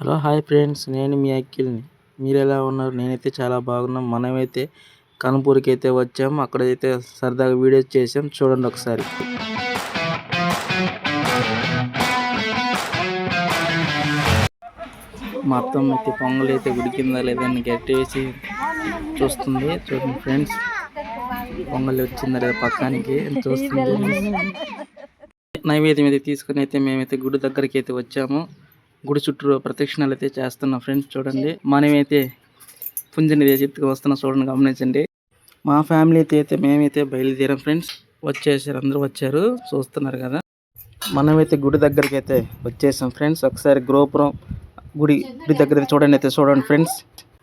Hello hi friends. నేను మీ అఖిల్ని. మీరు ఎలా ఉన్నారు? నేనైతే చాలా బాగున్నాం. మనమైతే కనుపూర్కి అయితే వచ్చాం. అక్కడైతే సరదాగా వీడియోస్ చేసాం చూడండి ఒకసారి. మా అత్తమ్మ అయితే పొంగల్ అయితే ఉడికిందా లేదని గట్టి వేసి చూస్తుంది. చూడండి ఫ్రెండ్స్. పొంగల్ వచ్చిందా లేదా పక్కానికి చూస్తుంది. నైవేద్యం అయితే తీసుకుని అయితే మేమైతే గుడి దగ్గరికి అయితే వచ్చాము. గుడి చుట్టూ ప్రదక్షిణాలు అయితే చేస్తున్నాం ఫ్రెండ్స్ చూడండి. మనమైతే పుంజని చెప్తూ వస్తున్నాం చూడండి గమనించండి. మా ఫ్యామిలీ అయితే మేమైతే బయలుదేరాం ఫ్రెండ్స్. వచ్చేసారు అందరూ వచ్చారు చూస్తున్నారు కదా. మనమైతే గుడి దగ్గరికి అయితే వచ్చేసాం ఫ్రెండ్స్. ఒకసారి గోపురం గుడి గుడి దగ్గర చూడండి అయితే చూడండి ఫ్రెండ్స్.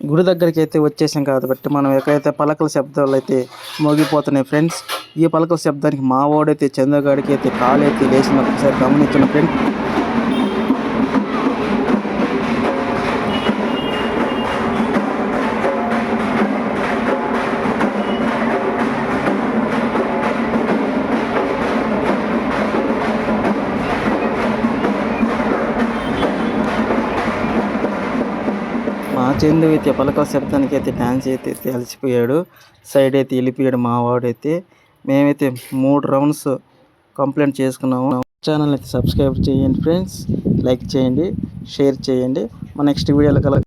గుడి దగ్గరికి అయితే వచ్చేసాం కాబట్టి మనం ఎక్కడైతే పలకల శబ్దాలు అయితే మోగిపోతున్నాయి ఫ్రెండ్స్ ఈ పలకల శబ్దానికి మా వాడైతే చంద్రగాడికి అయితే కాలు అయితే లేచిన ఒకసారి గమనించిన ఫ్రెండ్స్. చందు అయితే పలక శబ్దానికి అయితే డ్యాన్స్ అయితే అలసిపోయాడు సైడ్ అయితే వెళ్ళిపోయాడు మా వాడైతే. మేమైతే మూడు రౌండ్స్ కంప్లైంట్ చేసుకున్నాము. ఛానల్ అయితే సబ్స్క్రైబ్ చేయండి ఫ్రెండ్స్ లైక్ చేయండి షేర్ చేయండి. మా నెక్స్ట్ వీడియోలో కల